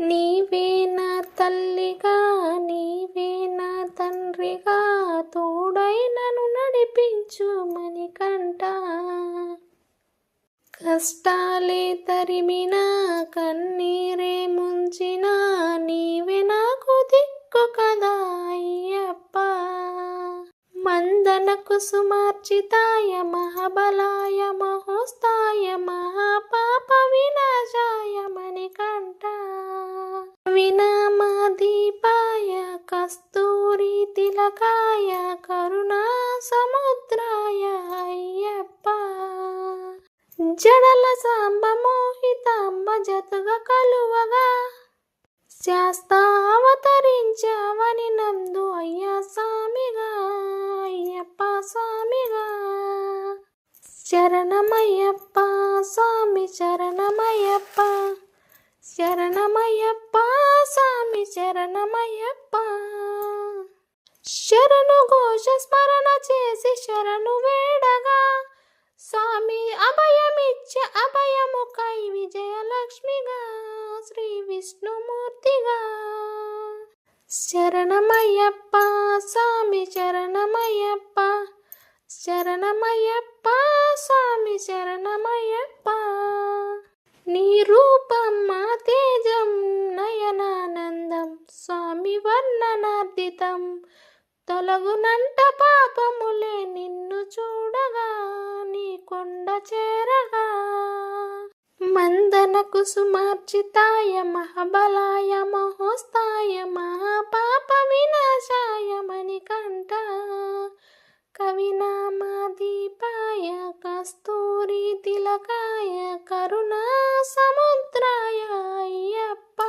నీవే నా తల్లిగా నీవే నా తండ్రిగా తోడై నన్ను నడిపించు మణికంఠ. కష్టాలే తరిమినా కన్నీరే ముంచినా నీవే నాకు దిక్కు కదా అయ్యప్ప. మందన కుసుమార్చితాయ మహాబలాయమా కస్తూరి తిలకాయ కరుణా సముద్రాయ అయ్యప్ప. జడల సాంబ మోహితమ్మ జతగా కలువగా. శాస్తావతరించావని నందు అయ్యా స్వామిగా అయ్యప్ప స్వామిగా శరణమయ్యప్ప స్వామి శరణమయ్యప్ప. శరణమయ్యప్ప స్వామి శరణమయ్యప్ప. శరణు ఘోష స్మరణ చేసి శరణు వేడగా. స్వామి అభయమిచ్చే అభయము కై విజయలక్ష్మిగా శ్రీ విష్ణుమూర్తిగా. శరణమయ్యప్ప స్వామి శరణమయ్యప్ప శరణమయ్యప్ప స్వామి శరణమయ్యప్ప. నీరు తొలగునంట పాపములే నిన్ను చూడగా నీ కొండ చేరగా. మందన కుసుమార్చితాయ మహాబలాయ మహోస్తాయ మహాపాప వినాశాయ మణికంఠ. కవినామాదీపాయ కస్తూరి తిలకాయ కరుణా సముద్రాయ అయ్యప్ప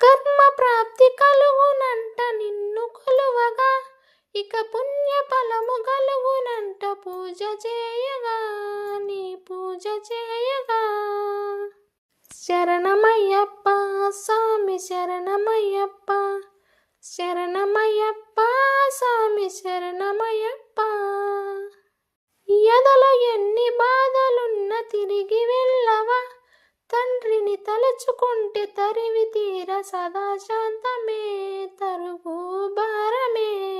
కర్మ ప్రాప్తి కలుగునంట నిన్ను కొలువగా ఇక పుణ్య ఫలము గలుగునంట పూజ చేయగా నీ పూజ చేయగా. శరణమయ్యప్ప స్వామి శరణమయ్యప్ప శరణమయ్యప్ప స్వామి శరణమయ్యప్ప. ఎదలో ఎన్ని బాధలున్న తిరిగి వెళ్ళవా? తండ్రిని తలుచుకుంటే తరివి తీర సదా శాంతమే తరుగు భారమే.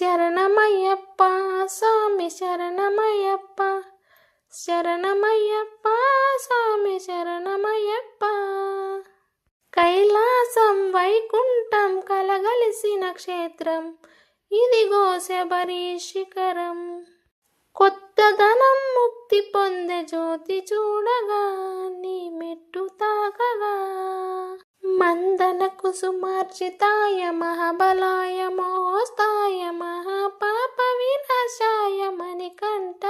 శరణమయ్యప్ప స్వామి శరణమయ్యప్ప. శరణమయ్యప్ప స్వామి శరణమయ్యప్ప. కైలాసం వైకుంఠం కలగలిసిన క్షేత్రం ఇదిగో శబరి శిఖరం. కొత్త ధనం ముక్తి పొందే జ్యోతి చూడగా నీ మెట్టు తాకగా. మందన కుసుమార్జితాయ మహాబలాయ మోస్తాయ మహాపాప వినాశాయ మణికంఠ